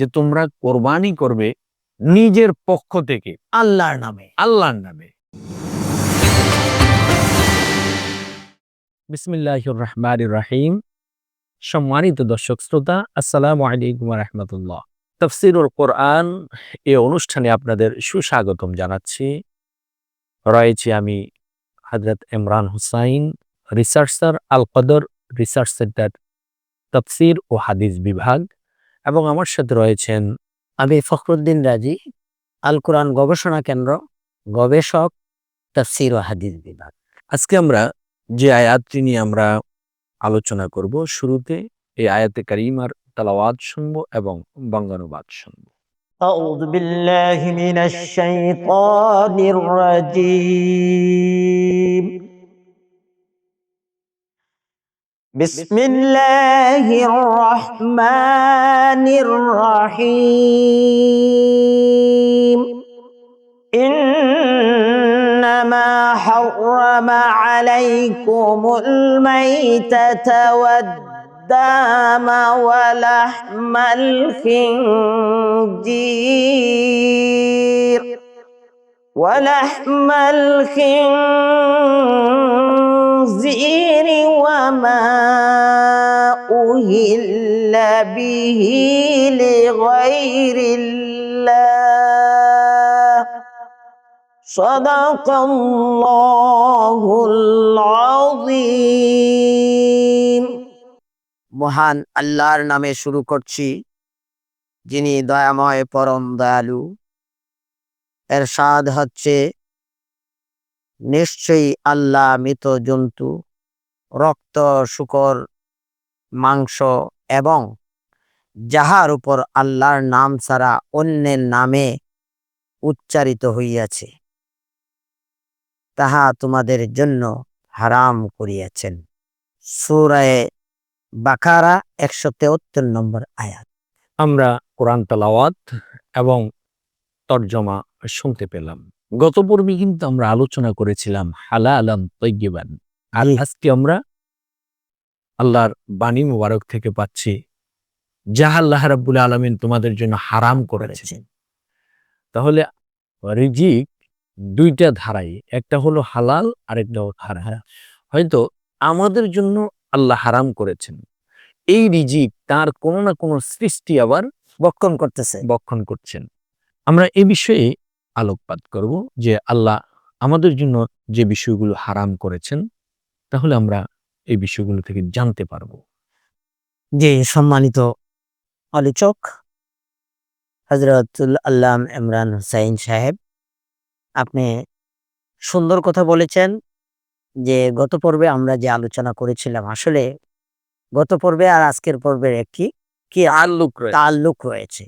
যে তোমরা কোরবানি করবে নিজের পক্ষ থেকে। আল্লাহর নামে। আল্লাহর নামে। বিসমিল্লাহির রহমানির রাহিম। সম্মানিত দর্শক শ্রোতা আসসালামু আলাইকুম রহমতুল্লাহ। তফসিরুল কোরআন এ অনুষ্ঠানে আপনাদের সুস্বাগতম জানাচ্ছি। রয়েছে আমি হজরত ইমরান হুসাইন রিসার্চার আল কদর রিসার্চ সেন্টার তফসির ও হাদিস বিভাগ। এবং আমার সাথে রয়েছেন আমি ফখরুদ্দিন রাজি আল কোরআন গবেষণা কেন্দ্র গবেষক তফসির ও হাদিস বিভাগ আজকে আমরা যে আয়াতটি নিয়ে আমরা আলোচনা করব শুরুতে এই আয়াতে কারিমার তালাওয়াত শুনব এবং বঙ্গানুবাদ শুনব أعوذ بالله من الشيطان الرجيم بسم الله الرحمن الرحيم. إنما حرم عليكم الميتة والدم ولحم الخنزير. ولحم الخنزير. وما أهل به لغير الله صدق الله العظيم মহান আল্লাহর নামে শুরু করছি যিনি দয়াময় পরম দয়ালু এর স্বাদ হচ্ছে নিশ্চয়ই আল্লাহ মৃত জন্তু, রক্ত, শুকর, মাংস এবং যাহার উপর আল্লাহর নাম ছাড়া অন্যের নামে উচ্চারিত হইয়াছে, তাহা তোমাদের জন্য হারাম করিয়াছেন। সুরায় বাকারা একশো তেহত্তর নম্বর আয়াত। আমরা কোরআন তালাওয়াত এবং তর্জমা শুনতে পেলাম। গত পর্বে কিন্তু আমরা আলোচনা করেছিলাম হালা আলম তৈগিবান আর আজকে আমরা আল্লাহর বাণী মুবারক থেকে পাচ্ছি যাহা আল্লাহ রাব্বুল আলমিন তোমাদের জন্য হারাম করেছেন। তাহলে রিজিক দুইটা ধারাই একটা হলো হালাল আর একটা হলো হারাম। হয়তো আমাদের জন্য আল্লাহ হারাম করেছেন। এই রিজিক তার কোনো না কোনো সৃষ্টি আবার বক্ষণ করতেছে। বক্ষণ করছেন। আমরা এ বিষয়ে আলোকপাত করব যে আল্লাহ আমাদের জন্য যে বিষয়গুলো হারাম করেছেন তাহলে আমরা এই বিষয়গুলো থেকে জানতে পারব। যে সম্মানিত আলোচক হজরতুল আল্লাহ ইমরান হুসাইন সাহেব আপনি সুন্দর কথা বলেছেন যে গত পর্বে আমরা যে আলোচনা করেছিলাম আসলে গত পর্বে আর আজকের পর্বের একটি কি? আল্লুক তাল্লুক রয়েছে।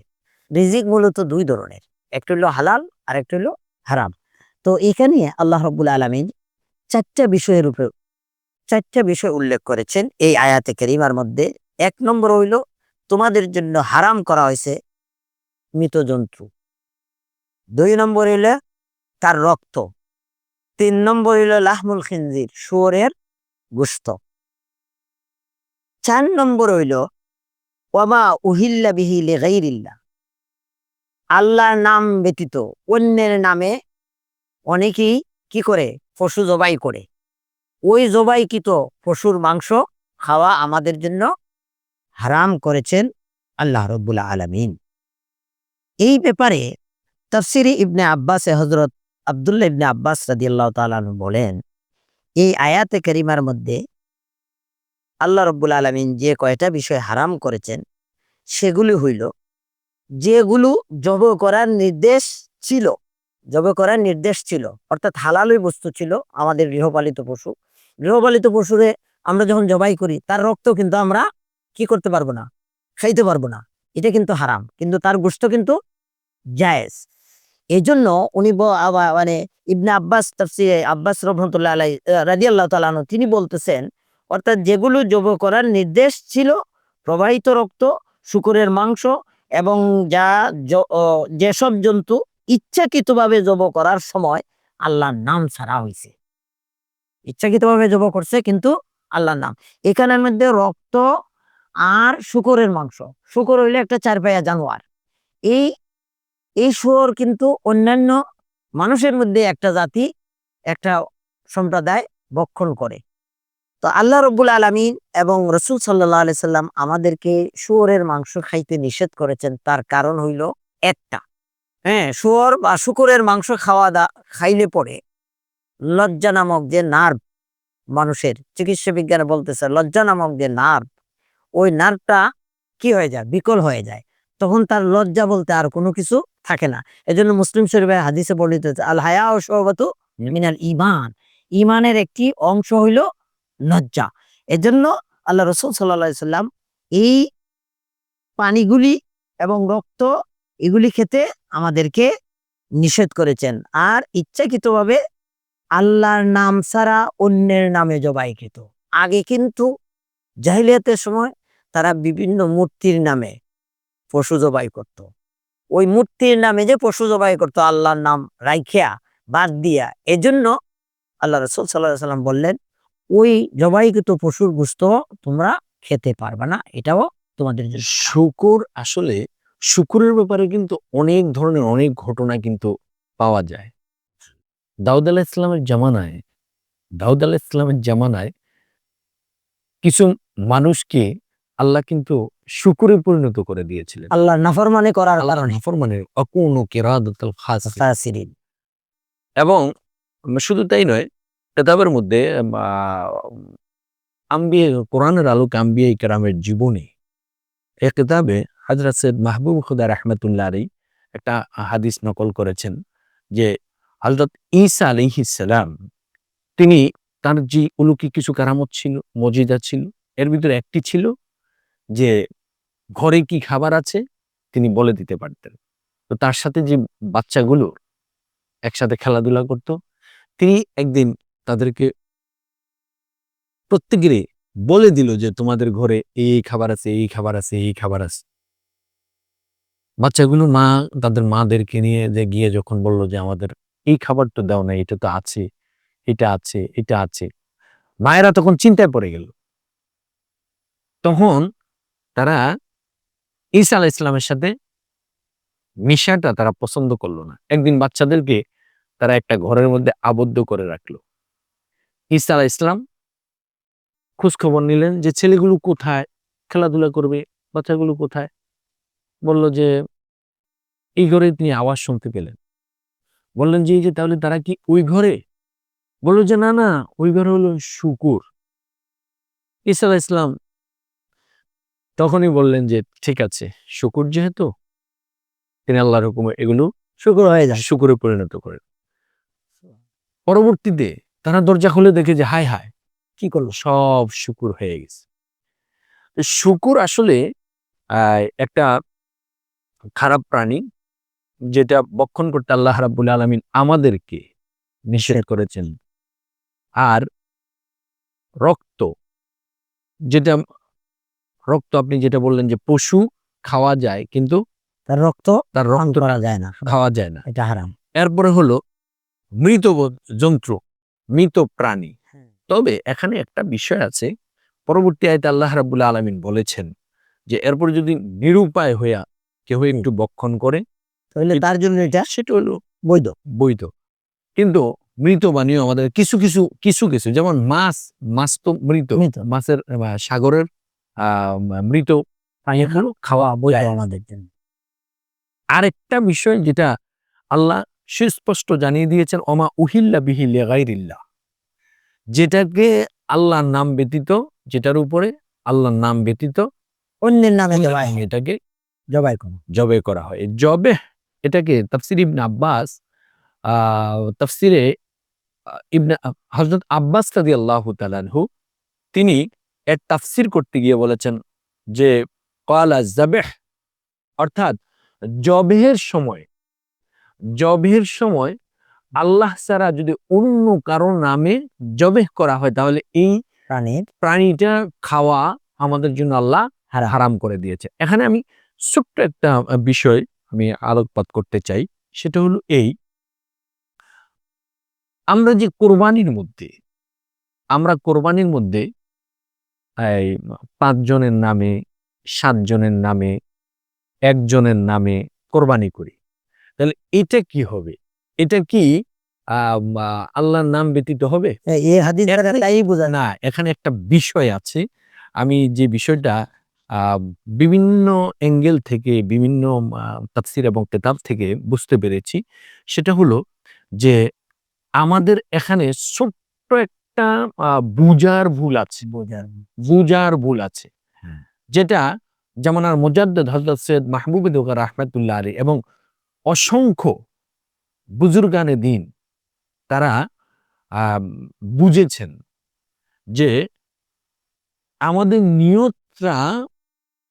রিজিক মূলত দুই ধরনের। একটা হলো হালাল আর একটা হলো হারাম। তো এখানে আল্লাহ রব্বুল আলমিন চারটা বিষয়ের উপর, চারটা বিষয় উল্লেখ করেছেন এই আয়াতে কেরিমার মধ্যে। এক নম্বর হইল, তোমাদের জন্য হারাম করা হয়েছে মৃত জন্তু। দুই নম্বর হইল, তার রক্ত। তিন নম্বর হইল, লাহমুল খিনজির, শুয়োরের গোস্ত চার নম্বর হইল ওয়ামা উহিল্লা বিহি লেগাইরিল্লা আল্লাহর নাম ব্যতীত অন্যের নামে অনেকেই কি করে? পশু জবাই করে। ওই জবাইকৃত পশুর মাংস খাওয়া আমাদের জন্য হারাম করেছেন আল্লাহ রব্বুল আলমিন। এই ব্যাপারে তফসিরি ইবনে আব্বাস হজরত আবদুল্লাহ ইবনে আব্বাস রাদিয়াল্লাহু তাআলা আনহু বলেন, এই আয়াতে করিমার মধ্যে আল্লাহ রব্বুল আলমিন যে কয়টা বিষয় হারাম করেছেন সেগুলি হইল যেগুলো জব করার নির্দেশ ছিল জব করার নির্দেশ ছিল। অর্থাৎ হালালই বস্তু ছিল আমাদের গৃহপালিত পশু। গৃহপালিত পশুরে আমরা যখন জবাই করি, তার রক্ত কিন্তু আমরা কি করতে পারব না? খাইতে পারব না। এটা কিন্তু হারাম। কিন্তু তার গোস্ত কিন্তু জায়েজ। এই জন্য উনি মানে ইবনে আব্বাস তাফসিরে, আব্বাস রহমতুল্লাহ আলাই রাজি আল্লাহ তিনি বলতেছেন, অর্থাৎ যেগুলো জব করার নির্দেশ ছিল, প্রবাহিত রক্ত, শুকুরের মাংস এবং যা যেসব জন্তু ইচ্ছাকৃতভাবে জব করার সময় আল্লাহর নাম ছাড়া হয়েছে ইচ্ছাকৃতভাবে জব করছে কিন্তু আল্লাহর নাম। এখানের মধ্যে রক্ত আর শুকরের মাংস। শুকর হইলে একটা চার পায়া জানোয়ার। এই এই শুয়োর কিন্তু অন্যান্য মানুষের মধ্যে একটা জাতি, একটা সম্প্রদায় বক্ষণ করে। তো আল্লাহ রব্বুল আলমিন এবং রসুল সাল্লাহ আলি সাল্লাম আমাদেরকে শুয়োরের মাংস খাইতে নিষেধ করেছেন। তার কারণ হইল একটা হ্যাঁ শুয়োর বা শুকুরের মাংস খাওয়া দা, খাইলে পরে লজ্জা নামক যে নার্ভ মানুষের, চিকিৎসা বিজ্ঞানে বলতেছে লজ্জা নামক যে নার্ভ, ওই নার্ভটা কি হয়ে যায়? বিকল হয়ে যায়। তখন তার লজ্জা বলতে আর কোনো কিছু থাকে না। এজন্য মুসলিম শরীফের হাদিসে বর্ণিত আল হায়া ও মিনাল ইমান। ইমানের একটি অংশ হইল লজ্জা এজন্য আল্লাহ রসুল সাল্লা সাল্লাম এই পানিগুলি এবং রক্ত এগুলি খেতে আমাদেরকে নিষেধ করেছেন। আর ইচ্ছাকৃতভাবে আল্লাহর নাম ছাড়া অন্যের নামে জবাই খেত আগে কিন্তু জাহিলিয়াতের সময় তারা বিভিন্ন মূর্তির নামে পশু জবাই করত। ওই মূর্তির নামে যে পশু জবাই করত, আল্লাহর নাম রাইখিয়া, বাদ দিয়া। এজন্য আল্লাহ রসুল সাল্লাহ সাল্লাম বললেন ওই জবাইকৃত পশুর গুস্ত তোমরা খেতে পারবে না। এটাও তোমাদের শুকুর আসলে শুকুরের ব্যাপারে কিন্তু অনেক ধরনের অনেক ঘটনা কিন্তু পাওয়া যায়। দাউদ আলাহ ইসলামের জামানায় দাউদ আলাহ ইসলামের জামানায় কিছু মানুষকে আল্লাহ কিন্তু শুকুরে পরিণত করে দিয়েছিলেন। আল্লাহ নাফরমানে করার কারণে। মানে অকুন খাস এবং শুধু তাই নয় কেতাবের মধ্যে আম্বিয়ে কোরআনের আলোকে আম্বিয়া কেরামের জীবনী। এ কেতাবে হাজরত সৈয়দ মাহবুব খুদা রহমতুল্লাহ আলী একটা হাদিস নকল করেছেন যে হজরত ঈসা আলিহিসাল্লাম তিনি তার যে উলুকি কিছু কারামত ছিল, মজিদা ছিল, এর ভিতরে একটি ছিল যে ঘরে কি খাবার আছে তিনি বলে দিতে পারতেন। তো তার সাথে যে বাচ্চাগুলো একসাথে খেলাধুলা করত, তিনি একদিন তাদেরকে প্রত্যেকেরই বলে দিল যে তোমাদের ঘরে এই খাবার আছে, এই খাবার আছে, এই খাবার আছে। বাচ্চাগুলো মা, তাদের মাদেরকে নিয়ে যে গিয়ে যখন বলল যে আমাদের এই খাবার তো দাও না, এটা তো আছে, এটা আছে এটা আছে, মায়েরা তখন চিন্তায় পড়ে গেল। তখন তারা ঈসা আলাহ ইসলামের সাথে মিশাটা তারা পছন্দ করল না। একদিন বাচ্চাদেরকে তারা একটা ঘরের মধ্যে আবদ্ধ করে রাখল। ঈসা আলাহ ইসলাম খোঁজ খবর নিলেন যে ছেলেগুলো কোথায় খেলাধুলা করবে বাচ্চাগুলো কোথায়? বলল যে এই ঘরে তিনি আওয়াজ শুনতে পেলেন। বললেন যে এই যে তাহলে তারা কি ওই ঘরে? বলল যে না না ওই ঘরে হলো শুকুর। ঈসা আলাহ ইসলাম তখনই বললেন যে ঠিক আছে শুকুর যেহেতু তিনি আল্লাহর হুকুমে এগুলো শুকুর হয়ে যায়। শুকুরে পরিণত করেন। পরবর্তীতে তারা দরজা খুলে দেখে যে হায় হায় কি করল? সব শুকুর হয়ে গেছে। শুকুর আসলে আহ, একটা খারাপ প্রাণী যেটা বক্ষণ করতে আল্লাহ রাব্বুল আলমিন আমাদেরকে নিষেধ করেছেন। আর রক্ত যেটা রক্ত আপনি যেটা বললেন যে পশু খাওয়া যায় কিন্তু তার রক্ত তার রক্ত করা যায় না। খাওয়া যায় না। এটা হারাম। এরপরে হলো মৃত জন্তু মৃত প্রাণী। তবে এখানে একটা বিষয় আছে পরবর্তী আয়তে আল্লাহ রাবুল্লাহ আলমিন বলেছেন যে এরপর যদি নিরুপায় হইয়া কেউ একটু বক্ষণ করে তাহলে তার জন্য এটা সেটা হলো বৈধ। বৈধ। কিন্তু মৃত বাণীও আমাদের কিছু কিছু কিছু কিছু যেমন মাছ মাছ তো মৃত। মাছের সাগরের আহ, মৃত খাওয়া বৈধ আমাদের জন্য। আরেকটা বিষয় যেটা আল্লাহ সুস্পষ্ট জানিয়ে দিয়েছেন অমা উহিল্লা বিহিল্লা গাইরিল্লাহ যেটাকে আল্লাহর নাম ব্যতীত যেটার উপরে আল্লাহর নাম ব্যতীত অন্যের নামে এটাকে জবাই করো। জবে করা হয়। জবে এটাকে তাফসির ইবনে আব্বাস আহ তাফসিরে ইবনে হজরত আব্বাস কাদি আল্লাহ তালানহু তিনি এর তাফসির করতে গিয়ে বলেছেন যে কয়ালা জাবেহ অর্থাৎ জবেহের সময় জবেহের সময় আল্লাহ ছাড়া যদি অন্য কারও নামে জবেহ করা হয় তাহলে এই প্রাণীর প্রাণীটা খাওয়া আমাদের জন্য আল্লাহ হারাম। হারাম করে দিয়েছে। এখানে আমি ছোট্ট একটা বিষয় আমি আলোকপাত করতে চাই। সেটা হলো এই আমরা যে কোরবানির মধ্যে আমরা কোরবানির মধ্যে এই পাঁচজনের নামে সাতজনের নামে একজনের নামে কোরবানি করি। তাহলে এটা কি হবে? এটা কি আল্লাহর নাম ব্যতীত হবে? না এখানে একটা বিষয় আছে। আমি যে বিষয়টা বিভিন্ন অ্যাঙ্গেল থেকে বিভিন্ন তাফসির এবং কেতাব থেকে বুঝতে পেরেছি। সেটা হলো যে আমাদের এখানে ছোট্ট একটা আহ, বুজার ভুল আছে। বোঝার বুজার ভুল আছে। হ্যাঁ। যেটা জামানার মুজাদ্দেদ হজরত সৈয়দ মাহবুব দোকার আলী এবং অসংখ্য বুজুর্গানে দিন তারা বুঝেছেন যে আমাদের নিয়তটা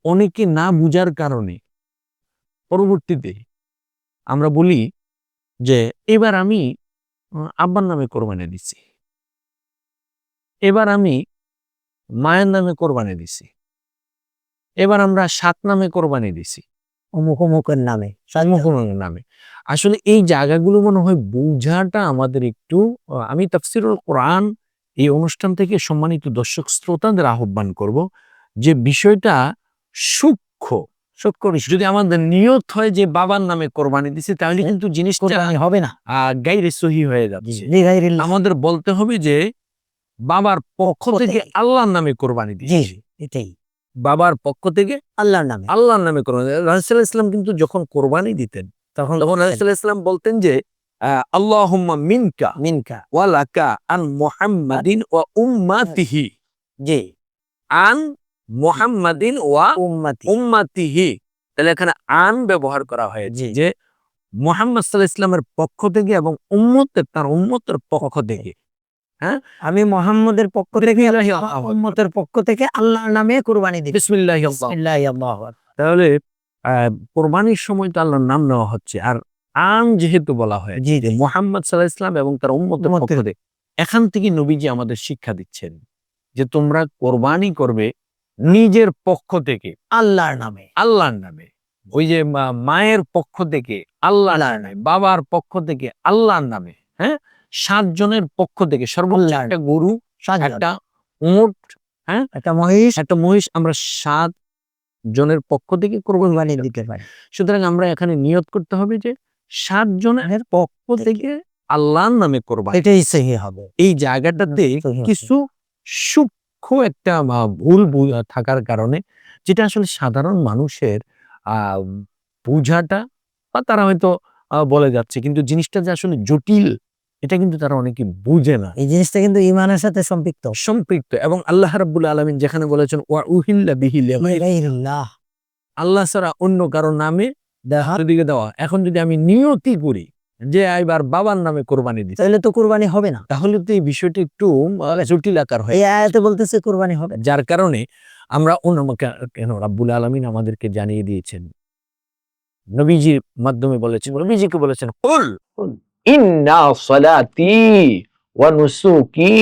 অনেকে না বুঝার কারণে পরবর্তীতে আমরা বলি যে, এবার আমি, আব্বার নামে কোরবানি দিছি। এবার আমি মায়ের নামে কোরবানি দিছি। এবার আমরা সাত নামে কোরবানি দিছি। অমুক অমুকের নামে সালমুখনের নামে। আসলে এই জায়গাগুলো মনে হয় বোঝাটা আমাদের একটু আমি তাফসিরুল কোরআন এই অনুষ্ঠান থেকে সম্মানিত দর্শক শ্রোতাদের আহ্বান করব যে বিষয়টা সূক্ষ্ম। সূক্ষ্ম যদি আমাদের নিয়ত হয় যে বাবার নামে কোরবানি দিছি তাহলে কিন্তু জিনিসটা হবে না। গাইরে সহি হয়ে যাচ্ছে। আমাদের বলতে হবে যে বাবার পক্ষ থেকে। আল্লাহর নামে কোরবানি জি দিয়েছি। এটাই। বাবার পক্ষ থেকে আল্লাহর নামে। আল্লাহর নামে কোরবানি ইসলাম কিন্তু যখন কোরবানি দিতেন তখন তখন ইসলাম বলতেন যে আল্লাহুম্মা মিনকা মিনকা। ওয়ালাকা আন মুহাম্মাদিন ওয়া উম্মাতিহি। জি। আন মুহাম্মাদিন ওয়া উম্মতি। উম্মাতিহি। তাহলে এখানে আন ব্যবহার করা হয়েছে জি। যে মুহাম্মদ ইসলামের পক্ষ থেকে এবং উম্মতের তার উম্মতের পক্ষ থেকে। আমি মোহাম্মদের পক্ষ থেকে আল্লাহু উম্মতের পক্ষ থেকে আল্লাহর নামে কুরবানি দিই। বিসমিল্লাহি আল্লাহ। আল্লাহু। তাহলে কোরবানির সময় তো আল্লাহর নাম নেওয়া হচ্ছে। আর আন যেহেতু বলা হয় জি মোহাম্মদ সাল্লাহ ইসলাম এবং তার উম্মতের পক্ষ থেকে এখান থেকে নবীজি আমাদের শিক্ষা দিচ্ছেন যে তোমরা কোরবানি করবে নিজের পক্ষ থেকে। আল্লাহর নামে। আল্লাহর নামে। ওই যে মায়ের পক্ষ থেকে আল্লাহর নামে। বাবার পক্ষ থেকে আল্লাহর নামে হ্যাঁ? সাতজনের পক্ষ থেকে সর্বোচ্চ একটা গরু। একটা উট একটা মহিষ। একটা মহিষ আমরা সাত জনের পক্ষ থেকে কোরবানি দিতে পারি। সুতরাং আমরা এখানে নিয়ত করতে হবে যে সাত জনের পক্ষ থেকে আল্লাহর নামে কোরবানি। এটাই সহি হবে। এই জায়গাটাতে কিছু সূক্ষ্ম একটা ভুল থাকার কারণে যেটা আসলে সাধারণ মানুষের আহ বোঝাটা বা তারা হয়তো আহ, বলে যাচ্ছে। কিন্তু জিনিসটা যে আসলে জটিল এটা কিন্তু তারা অনেকে বুঝে না। এই জিনিসটা কিন্তু ইমানের সাথে সম্পৃক্ত। সম্পৃক্ত এবং আল্লাহ রাব্বুল আলামিন যেখানে বলেছেন ওয়া উহিল্লা বিহি আল্লাহ ছাড়া অন্য কারও নামে দিকে দেওয়া। এখন যদি আমি নিয়তি করি যে এবার বাবার নামে কোরবানি দিচ্ছি তাহলে তো কোরবানি হবে না। তাহলে তো এই বিষয়টি একটু জটিল আকার হয় এই আয়াতে বলতেছে কোরবানি হবে। যার কারণে আমরা অন্য- কেন রাব্বুল আলমিন আমাদেরকে জানিয়ে দিয়েছেন। নবীজির মাধ্যমে বলেছেন নবীজিকে বলেছেন কুল। ইন্না সালাতি ওয়া নুসুকি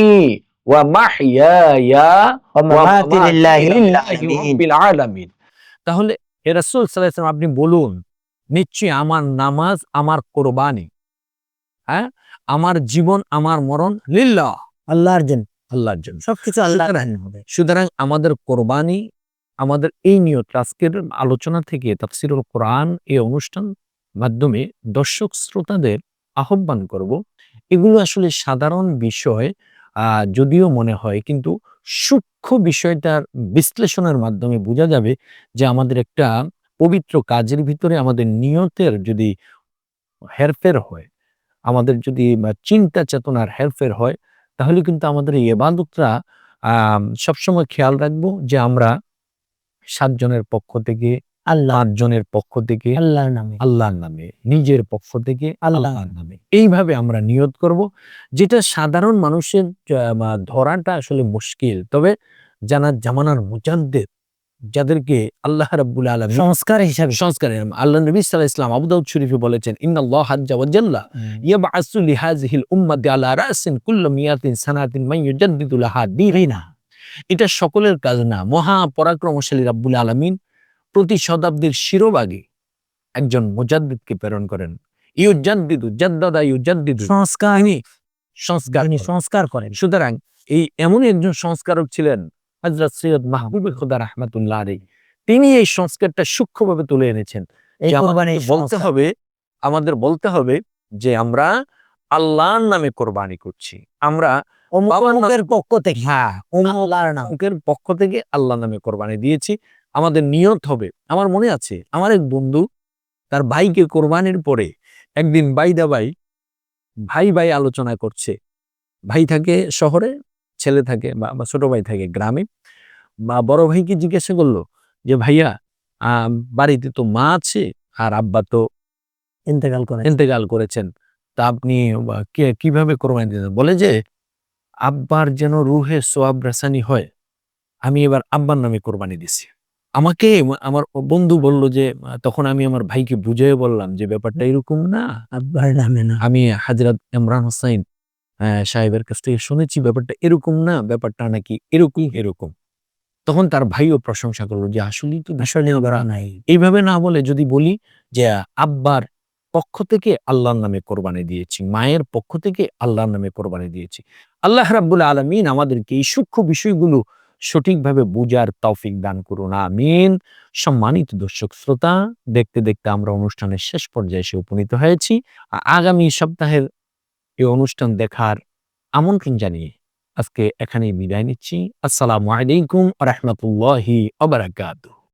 ওয়া মাহইয়ায়া ওয়া মামাতি লিল্লাহি রাব্বিল আলামিন। তাহলে এ রাসূল সাল্লাল্লাহু আলাইহি ওয়াসাল্লাম আপনি বলুন নিশ্চয়ই আমার নামাজ আমার কোরবানি হ্যাঁ? আমার জীবন আমার মরণ লিল্লাহ। আল্লাহর জন্য। আল্লাহর জন্য। সবকিছু আল্লাহর হবে। সুতরাং আমাদের কোরবানি আমাদের এই নিয়ত আজকের আলোচনা থেকে তাফসিরুল কোরআন এই অনুষ্ঠান মাধ্যমে দর্শক শ্রোতাদের আহ্বান করব। এগুলো আসলে সাধারণ বিষয় যদিও মনে হয় কিন্তু সূক্ষ্ম বিষয়টার বিশ্লেষণের মাধ্যমে বোঝা যাবে যে আমাদের একটা পবিত্র কাজের ভিতরে আমাদের নিয়তের যদি হেরফের হয় আমাদের যদি চিন্তা চেতনার হেরফের হয় তাহলে কিন্তু আমাদের এই আম, সবসময় খেয়াল রাখব যে আমরা সাতজনের পক্ষ থেকে আল্লাহ। পাঁচজনের পক্ষ থেকে আল্লাহর নামে। আল্লাহর নামে নিজের পক্ষ থেকে আল্লাহর নামে। এইভাবে আমরা নিয়ত করব যেটা সাধারণ মানুষের ধরাটা আসলে মুশকিল। তবে জানা জামানার মুজাদ্দেদ যাদেরকে আল্লাহ রাব্বুল আলামিন সংস্কার হিসাবে। সংস্কার আল্লাহ নবী সাল্লাল্লাহু ইসলাম আবু দাউদ শরীফে বলেছেন ইন্নাল্লাহ হাজ্জা ওয়া জাল্লা ইয়াবআসু লিহাযিহিল উম্মাতি আলা রাসিন কুল্লু মিয়াতিন সানাতিন ইউজাদ্দিদু লাহা এটা সকলের কাজ না। মহা পরাক্রমশালী রাব্বুল আলামিন প্রতি শতাব্দীর শিরোভাগে একজন মুজাদ্দিদকে প্রেরণ করেন। ইউজাদ্দিদু জাদ্দাদা ইউজাদ্দিদু সংস্কার সংস্কার সংস্কার করেন। সুতরাং এই এমন একজন সংস্কারক ছিলেন হযরত সৈয়দ মাহবুব খুদা রাহমাতুল্লাহ আলাইহি। তিনি এই সংস্কারটা সূক্ষ্মভাবে তুলে এনেছেন। বলতে হবে আমাদের বলতে হবে যে আমরা আল্লাহর নামে কোরবানি করছি। আমরা পক্ষ থেকে। হ্যাঁ পক্ষ থেকে আল্লাহ নামে কোরবানি দিয়েছি। আমাদের নিয়ত হবে। আমার মনে আছে আমার এক বন্ধু তার ভাইকে কোরবানির পরে একদিন বাইদা ভাই ভাই ভাই আলোচনা করছে। ভাই থাকে শহরে ছেলে থাকে বা ছোট ভাই থাকে গ্রামে। বা বড় ভাইকে জিজ্ঞাসা করল যে ভাইয়া আহ, বাড়িতে তো মা আছে আর আব্বা তো ইন্তেকাল করে ইন্তেকাল করেছেন। তা আপনি কীভাবে কোরবানি দিতেন বলে যে আব্বার যেন রুহে সোয়াব রাসানি হয় আমি এবার আব্বার নামে কোরবানি দিছি। আমাকে আমার বন্ধু বলল যে তখন আমি আমার ভাইকে বুঝিয়ে বললাম যে ব্যাপারটা এরকম না। আব্বার নামে না। আমি হাজরত ইমরান হোসাইন সাহেবের কাছ থেকে শুনেছি ব্যাপারটা এরকম না ব্যাপারটা নাকি এরকম এরকম। তখন তার ভাইও প্রশংসা করল যে আসলেই তো আসলে নাই। এইভাবে না বলে যদি বলি যে আব্বার পক্ষ থেকে আল্লাহর নামে কোরবানি দিয়েছি মায়ের পক্ষ থেকে আল্লাহর নামে কোরবানি দিয়েছি। আল্লাহ রাব্বুল আলমিন আমাদেরকে এই সূক্ষ্ম বিষয়গুলো সঠিকভাবে বুঝার তৌফিক দান করুন, আমিন। সম্মানিত দর্শক শ্রোতা, দেখতে দেখতে আমরা অনুষ্ঠানের শেষ পর্যায়ে এসে উপনীত হয়েছি। আগামী সপ্তাহের এই অনুষ্ঠান দেখার আমন্ত্রণ জানিয়ে আজকে এখানেই বিদায় নিচ্ছি। আসসালামু আলাইকুম রহমতুল্লাহি আবরাকাতুহ